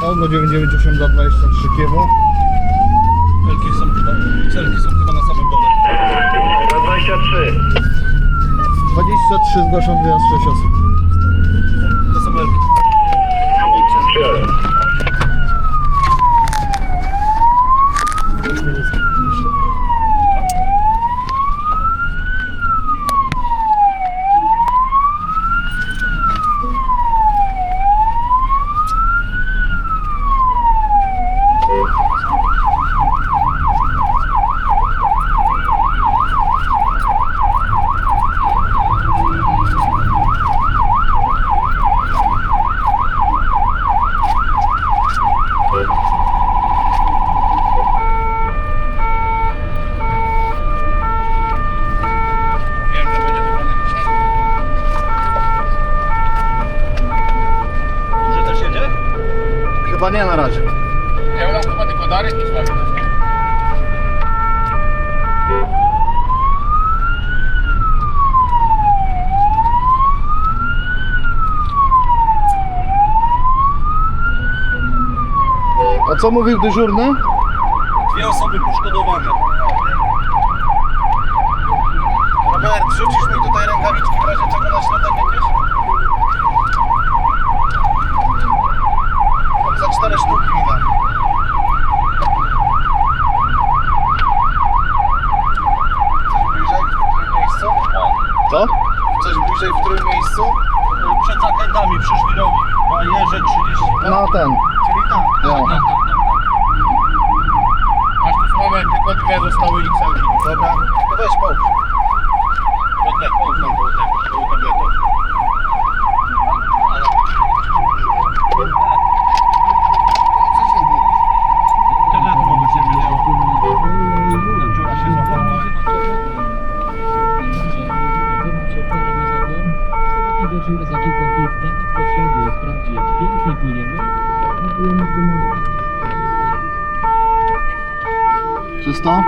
Pełno 998 dla 23 kiewo. Celki są chyba, celki są chyba na samym dole. 23. 23 zgłaszam wyjazd 6 osób. A co mówił dyżurny? Dwie osoby poszkodowane. Robert, rzucisz mi tutaj rękawiczki w razie czego na środek jakieś? Za cztery sztuki mi da. Coś bliżej, w którym miejscu? Co? Coś bliżej, w którym miejscu? Przed zakrętami, przy żwirowi. Bajerze 30. Na ten. Czyli tam. Ja. Masz tu słowę, tylko dwie zostały XL. Dobra. To weź połóż. Piotrek, połóż nam się złapała. wieczór za kilka chwil w danych potrzeby wprawdzie pięknie płyniemy, próbujemy wymagać. Czysto?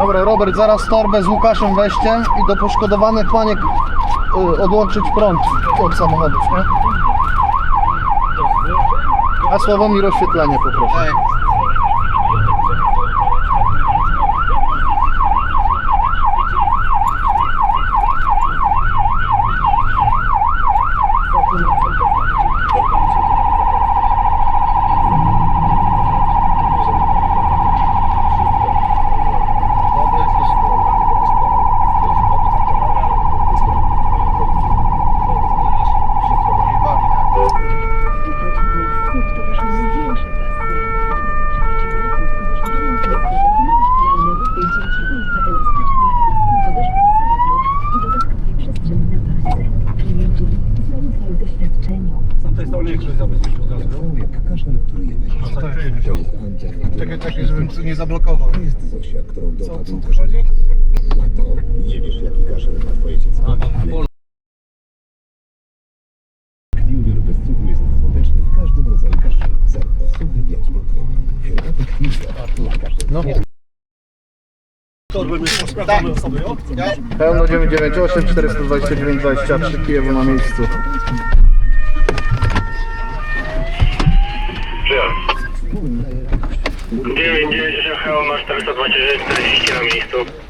Dobra, Robert, zaraz torbę z Łukaszem weźcie i do poszkodowanych paniek y, odłączyć prąd od samochodów, nie? A Sławomir oświetlenie poproszę. Ej. Z tej strony ktoś zabezpieczył gaz. Jak każdy notujemy. No tak, czujemy się. To jest Andzia, która Czekaj, czekaj, żebym tu nie zablokował. To jest Zosia, którą Co, dopadł co tu kaszel. chodzi? Lato, nie wiesz jaki kaszel ma twoje dziecko. Ale Junior bez cukru jest skuteczny w każdym rodzaju kaszelu. Zarówno w suchym, jak i mokrym. Herbaty Junior na kaszel. No. Pełno 998 429 23 Kijewo na miejscu. 329, 40 na miejscu.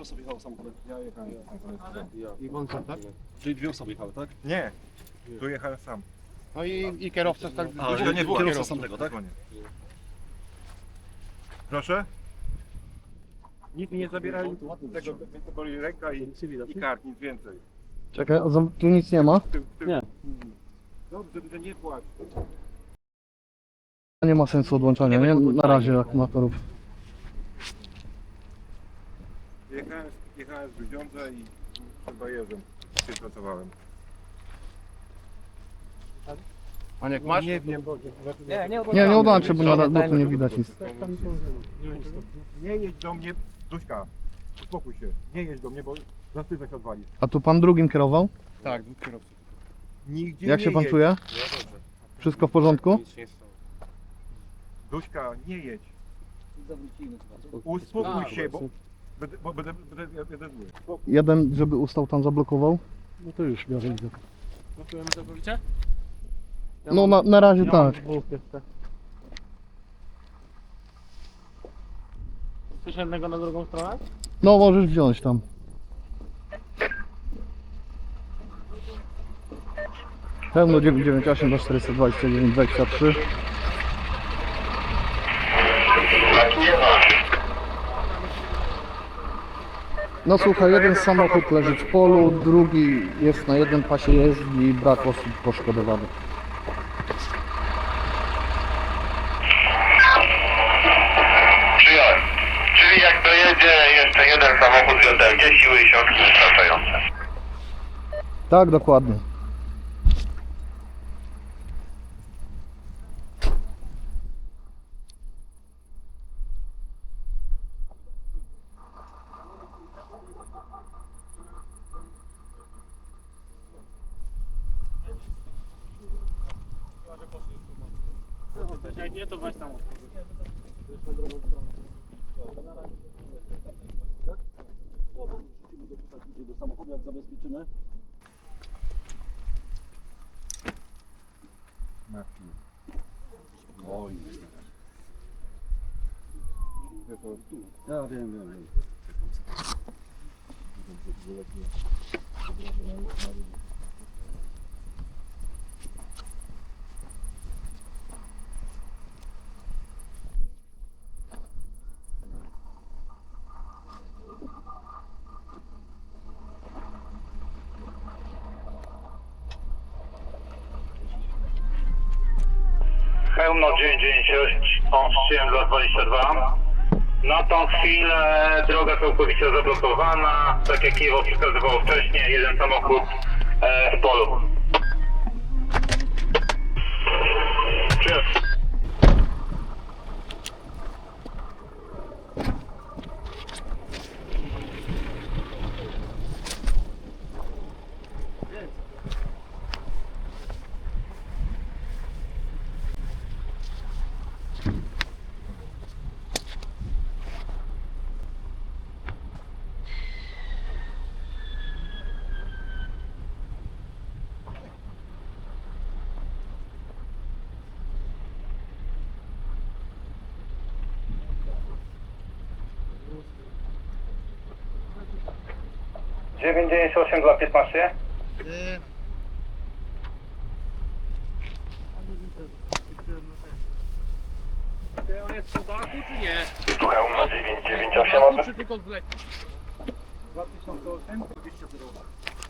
Ile osób jechało samochodem? Ja jechałem. I Wąka, tak? Czyli dwie osoby jechały, tak? Nie, tu jechałem sam. No i, i kierowca tak... A, że nie było kierowca samego, tak? Proszę? Nic mi nie zabierali tego, to boli ręka i, i kark, nic więcej. Czekaj, tu nic nie ma. Ty, ty, Nie. Dobrze, że nie płacz. Nie ma sensu odłączania, nie? Na razie akumulatorów. Jechałem, jechałem z Grudziądza i chyba jeżdżę. Dzisiaj pracowałem. Maniek masz? Nie wiem, bo... Nie, nie Nie, nie odłączę, bo, na, tu nie widać nic. Nie jedź do mnie, Duśka, uspokój się. Nie jedź do mnie, bo za się odwalisz. A tu pan drugim kierował? Tak, dwóch kierowców. Nigdzie Jak nie się pan jedź. czuje? Wszystko w porządku? Duśka, nie jedź. Uspokój się, bo będę, bo będę, zły. Jeden, żeby ustał tam zablokował? No to już biorę idę. Blokujemy całkowicie? No na, na razie tak. Coś jednego na drugą stronę? No możesz wziąć tam. Pełno 998 do 429 23. No słuchaj, jeden samochód leży w polu, drugi jest na jednym pasie jezdni, brak osób poszkodowanych. Przyjąłem. Czyli jak dojedzie jeszcze jeden samochód z JLG, siły i środki wystarczające. Tak, dokładnie. Jak nie, to weź tam. Do samochodu jak zabezpieczymy. Oj. Ja wiem, wiem, wiem. Hełmo 998 dla 22. Na tą chwilę droga całkowicie zablokowana. Tak jak Kiwo przekazywało wcześniej, jeden samochód e, w polu. 98 dla 15. Y, Czy on jest w Sudaku, czy nie? Słucham na 998, Sudaku, czy tylko z Leki? 2008?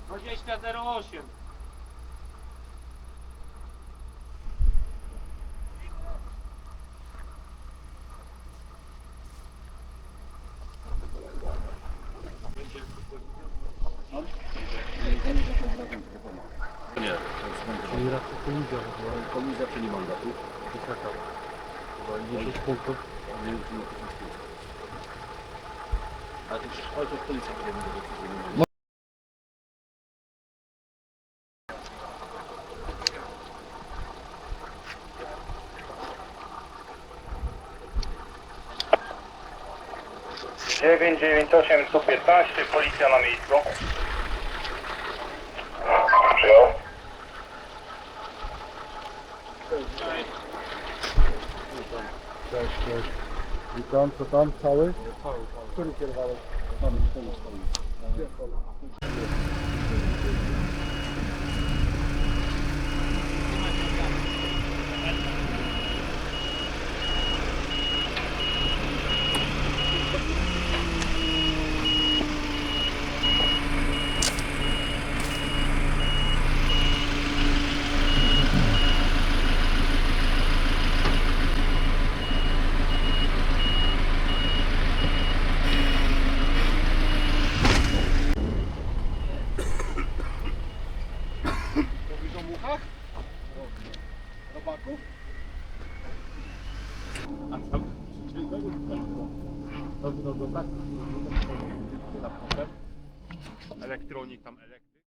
2008. Kolizja, czyli mandatu. Chyba 10 punktów. A to już ale to już policja podejmuje decyzję. Dziewięć dziewięć osiem sto piętnaście. Policja na miejscu. Witam, co tam, cały? Który kierowałeś? Mówisz o muchach? Robaków? A tam? No, no, no, tak. Elektronik tam, elektryk.